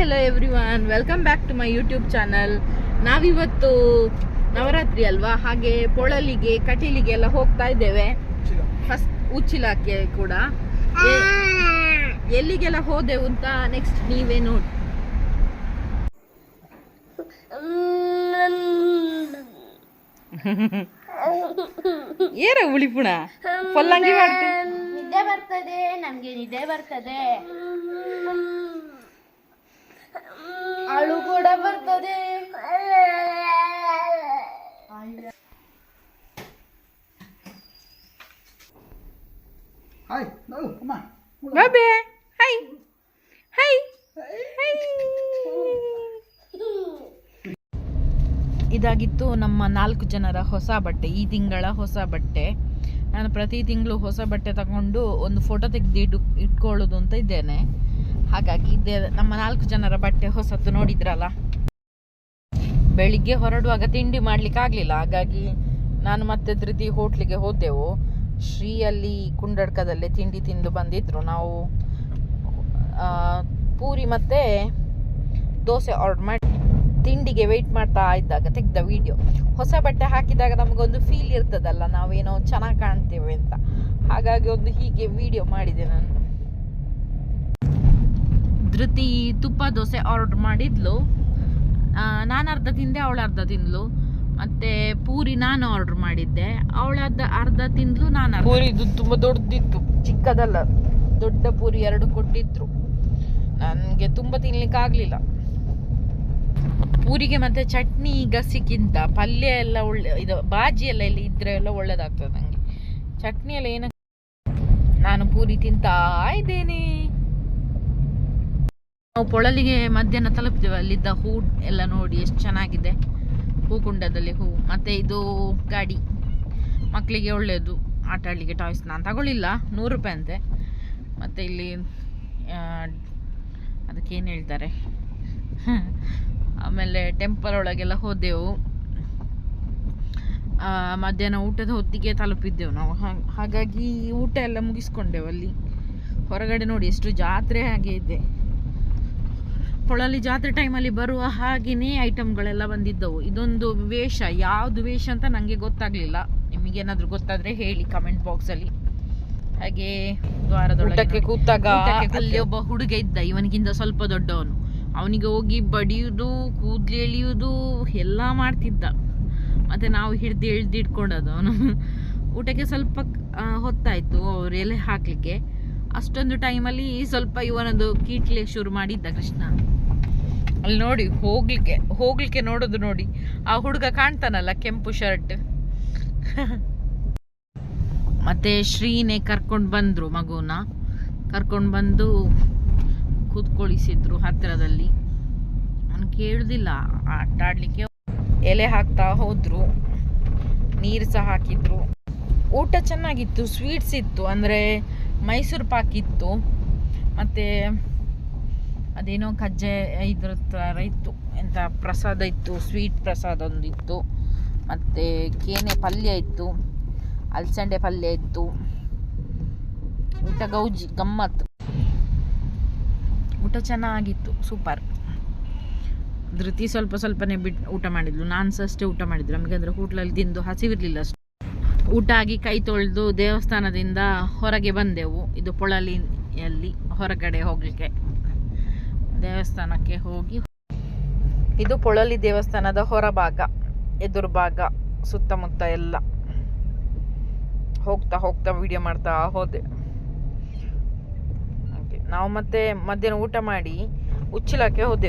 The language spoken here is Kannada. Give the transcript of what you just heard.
Hello everyone welcome back to my YouTube channel ನಾವಿವತ್ತು ನವರಾತ್ರಿ ಅಲ್ವಾ? ಹಾಗೆ ಪೊಳಲಿಗೆ ಕಟೀಲಿಗೆ ಎಲ್ಲ ಹೋಗ್ತಾ ಇದ್ದೇವೆ. ಫಸ್ಟ್ ಉಚ್ಚಿಲಕ್ಕೆ ಕೂಡ. ಎಲ್ಲಿಗೆಲ್ಲ ಹೋದೆವು ಅಂತ ನೆಕ್ಸ್ಟ್ ನೀವೇ ನೋಡಿ ಏರ ಉಳಿಪುಣ? ಪೊಲ್ಲಂಗಿ ಮಾಡ್ತೆ ನಿದ್ದೆ ಬರ್ತದೆ ನಮ್ಗೆ ನಿದ್ದೆ ಬರ್ತದೆ ಅಳು ಕೂಡ ಬರ್ತದೆ Hi, no, come on. Bye bye. Hi. Hi. Hi. ಇದಾಗಿತ್ತು ನಮ್ಮ ನಾಲ್ಕು ಜನರ ಹೊಸ ಬಟ್ಟೆ ಈ ತಿಂಗಳ ಹೊಸ ಬಟ್ಟೆ ನಾನು ಪ್ರತಿ ತಿಂಗಳು ಹೊಸ ಬಟ್ಟೆ ತಗೊಂಡು ಒಂದು ಫೋಟೋ ತೆಗೆದು ಇಡು ಇಟ್ಕೊಳ್ಳೋದು ಅಂತ ಇದ್ದೇನೆ ಹಾಗಾಗಿ ಇದೇ ನಮ್ಮ ನಾಲ್ಕು ಜನರ ಬಟ್ಟೆ ಹೊಸದು ನೋಡಿದ್ರಲ್ಲ ಬೆಳಿಗ್ಗೆ ಹೊರಡುವಾಗ ತಿಂಡಿ ಮಾಡ್ಲಿಕ್ಕೆ ಆಗಲಿಲ್ಲ ಹಾಗಾಗಿ ನಾನು ಮತ್ತೆ ತೃತಿ ಹೋಟ್ಲಿಗೆ ಹೋದೆವು ಶ್ರೀಯಲ್ಲಿ ಕುಂಡಡ್ಕದಲ್ಲೇ ತಿಂಡಿ ತಿಂದು ಬಂದಿದ್ರು. ನಾವು ಪೂರಿ ಮತ್ತೆ ದೋಸೆ ಆರ್ಡರ್ ಮಾಡಿ ತಿಂಡಿಗೆ ವೆಯ್ಟ್ ಮಾಡ್ತಾ ಇದ್ದಾಗ ತೆಗ್ದ ವಿಡಿಯೋ ಹೊಸ ಬಟ್ಟೆ ಹಾಕಿದಾಗ ನಮಗೊಂದು ಫೀಲ್ ಇರ್ತದಲ್ಲ, ನಾವೇನೋ ಚೆನ್ನಾಗಿ ಕಾಣ್ತೇವೆ ಅಂತ. ಹಾಗಾಗಿ ಒಂದು ಹೀಗೆ ವಿಡಿಯೋ ಮಾಡಿದೆ ನಾನು. ಧೃತಿ ತುಪ್ಪ ದೋಸೆ ಆರ್ಡರ್ ಮಾಡಿದ್ಲು. ನಾನು ಅರ್ಧ ತಿಂದೆ, ಅವಳು ಅರ್ಧ ತಿಂದ್ಲು. ಮತ್ತೆ ಪೂರಿ ನಾನು ಆರ್ಡರ್ ಮಾಡಿದ್ದೆ. ಅವಳದ್ದು ಅರ್ಧ ತಿಂದ್ಲು ನಾನು ಪೂರಿ ಇದು ತುಂಬ ದೊಡ್ಡದಿತ್ತು ಚಿಕ್ಕದಲ್ಲ ದೊಡ್ಡ ಪೂರಿ ಎರಡು ಕೊಟ್ಟಿದ್ರು. ನನಗೆ ತುಂಬ ತಿನ್ಲಿಕ್ಕೆ ಆಗಲಿಲ್ಲ. ಪೂರಿಗೆ ಮತ್ತೆ ಚಟ್ನಿ ಗಸಿಗಿಂತ ಪಲ್ಯ ಎಲ್ಲ ಒಳ್ಳೆ ಇದು ಬಾಜಿ ಎಲ್ಲ ಇಲ್ಲಿ ಇದ್ರೆ ಎಲ್ಲ ಒಳ್ಳೇದಾಗ್ತದೆ ನನಗೆ ಚಟ್ನಿ ಎಲ್ಲ ಏನ ನಾನು ಪೂರಿ ತಿಂತಾ ಇದ್ದೇನೆ. ನಾವು ಪೊಳಲಿಗೆ ಮಧ್ಯಾಹ್ನ ತಲುಪಿದ್ದೇವೆ ಅಲ್ಲಿದ್ದ ಹೂಡ್ ಎಲ್ಲ ನೋಡಿ ಎಷ್ಟು ಚೆನ್ನಾಗಿದೆ. ಹೂಕುಂಡದಲ್ಲಿ ಹೂವು ಮತ್ತು ಇದು ಗಾಡಿ. ಮಕ್ಕಳಿಗೆ ಒಳ್ಳೆಯದು ಆಟ ಆಡಲಿಕ್ಕೆ ಟಾಯ್ಸ್ ನಾನು ತಗೊಳ್ಳಿಲ್ಲ. ನೂರು ರೂಪಾಯಿ ಅಂತೆ. ಮತ್ತು ಇಲ್ಲಿ ಅದಕ್ಕೇನು ಹೇಳ್ತಾರೆ? ಆಮೇಲೆ ಟೆಂಪಲ್ ಒಳಗೆಲ್ಲ ಹೋದೆವು. ಮಧ್ಯಾಹ್ನ ಊಟದ ಹೊತ್ತಿಗೆ ತಲುಪಿದ್ದೆವು ನಾವು. ಹಾಗಾಗಿ ಊಟ ಎಲ್ಲ ಮುಗಿಸ್ಕೊಂಡೆವು ಅಲ್ಲಿ. ಹೊರಗಡೆ ನೋಡಿ ಎಷ್ಟು ಜಾತ್ರೆ ಹಾಗೆ ಇದೆ. ಪೊಳಲಿ ಜಾತ್ರೆ ಟೈಮಲ್ಲಿ ಬರುವ ಹಾಗೆಯೇ ಐಟಮ್ಗಳೆಲ್ಲ ಬಂದಿದ್ದವು. ಇದೊಂದು ವೇಷ ಯಾವುದು ವೇಷ ಅಂತ ನನಗೆ ಗೊತ್ತಾಗಲಿಲ್ಲ. ನಿಮಗೇನಾದರೂ ಗೊತ್ತಾದರೆ ಹೇಳಿ ಕಮೆಂಟ್ ಬಾಕ್ಸಲ್ಲಿ ಹಾಗೆ ದ್ವಾರದೊಳಗೆ ಕೂತಾಗ ಅಲ್ಲಿ ಒಬ್ಬ ಹುಡುಗ ಇದ್ದ. ಇವನಿಗಿಂತ ಸ್ವಲ್ಪ ದೊಡ್ಡವನು. ಅವನಿಗೆ ಹೋಗಿ ಬಡಿಯೋದು ಕೂದಲು ಎಳೆಯುವುದು ಎಲ್ಲ ಮಾಡ್ತಿದ್ದ. ಮತ್ತೆ ನಾವು ಹಿಡ್ದು ಎಳ್ದು ಇಟ್ಕೊಂಡದ್ದು ಅವನು. ಊಟಕ್ಕೆ ಸ್ವಲ್ಪ ಹೊತ್ತಾಯಿತು ಹೊತ್ತಾಯ್ತು ಅವ್ರು ಎಲೆ ಹಾಕ್ಲಿಕ್ಕೆ. ಅಷ್ಟೊಂದು ಟೈಮಲ್ಲಿ ಸ್ವಲ್ಪ ಇವನದು ಕೀಟ್ಲೆ ಶುರು ಮಾಡಿದ್ದ ಕೃಷ್ಣ. ಅಲ್ಲಿ ನೋಡಿ, ಹೋಗ್ಲಿಕ್ಕೆ ಹೋಗ್ಲಿಕ್ಕೆ ನೋಡೋದು ನೋಡಿ. ಆ ಹುಡುಗ ಕಾಣ್ತಾನಲ್ಲ ಕೆಂಪು ಶರ್ಟ್ ಮತ್ತೆ ಶ್ರೀನೇ ಕರ್ಕೊಂಡು ಬಂದ್ರು ಮಗುನ. ಕರ್ಕೊಂಡು ಬಂದು ಕೂತ್ಕೊಳಿಸಿದ್ರು ಹತ್ತಿರದಲ್ಲಿ. ಅವನು ಕೇಳುದಿಲ್ಲ, ಆಟ ಆಡ್ಲಿಕ್ಕೆ. ಎಲೆ ಹಾಕ್ತಾ ಹೋದ್ರು. ನೀರು ಸಹ ಹಾಕಿದ್ರು. ಊಟ ಚೆನ್ನಾಗಿತ್ತು ಸ್ವೀಟ್ಸ್ ಇತ್ತು. ಅಂದರೆ ಮೈಸೂರು ಪಾಕ್ ಇತ್ತು. ಮತ್ತು ಅದೇನೋ ಕಜ್ಜೆ ಇದ್ರ ಥರ ಇತ್ತು. ಎಂಥ ಪ್ರಸಾದ ಇತ್ತು ಸ್ವೀಟ್ ಪ್ರಸಾದ ಒಂದಿತ್ತು ಮತ್ತು ಕೇನೆ ಪಲ್ಯ ಇತ್ತು, ಅಲ್ಸಂಡೆ ಪಲ್ಯ ಇತ್ತು. ಊಟ ಗೌಜಿ ಗಮ್ಮತ್ತು ಊಟ ಚೆನ್ನಾಗಿತ್ತು ಸೂಪರ್ ಧೃತಿ ಸ್ವಲ್ಪ ಸ್ವಲ್ಪನೇ ಬಿಟ್ಟು ಊಟ ಮಾಡಿದ್ಲು. ನಾನು ಸಹ ಅಷ್ಟೇ ಊಟ ಮಾಡಿದ್ರು ನಮಗೆ ಅಂದರೆ ಹೋಟ್ಲಲ್ಲಿ ತಿಂದು ಹಸಿವಿರಲಿಲ್ಲ ಅಷ್ಟು. ಊಟ ಆಗಿ ಕೈ ತೊಳೆದು ದೇವಸ್ಥಾನದಿಂದ ಹೊರಗೆ ಬಂದೆವು. ಇದು ಪೊಳಲಿಯಲ್ಲಿ ಹೊರಗಡೆ ಹೋಗಲಿಕ್ಕೆ. ದೇವಸ್ಥಾನಕ್ಕೆ ಹೋಗಿ. ಇದು ಪೊಳಲಿ ದೇವಸ್ಥಾನದ ಹೊರಭಾಗ ಎದುರು ಭಾಗ ಸುತ್ತಮುತ್ತ ಎಲ್ಲ. ಹೋಗ್ತಾ ಹೋಗ್ತಾ ವಿಡಿಯೋ ಮಾಡ್ತಾ ಹೋದೆ. ನಾವು ಮತ್ತೆ ಮಧ್ಯಾಹ್ನ ಊಟ ಮಾಡಿ ಉಚ್ಚಿಲಕ್ಕೆ ಹೋದೆವು.